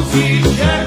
music.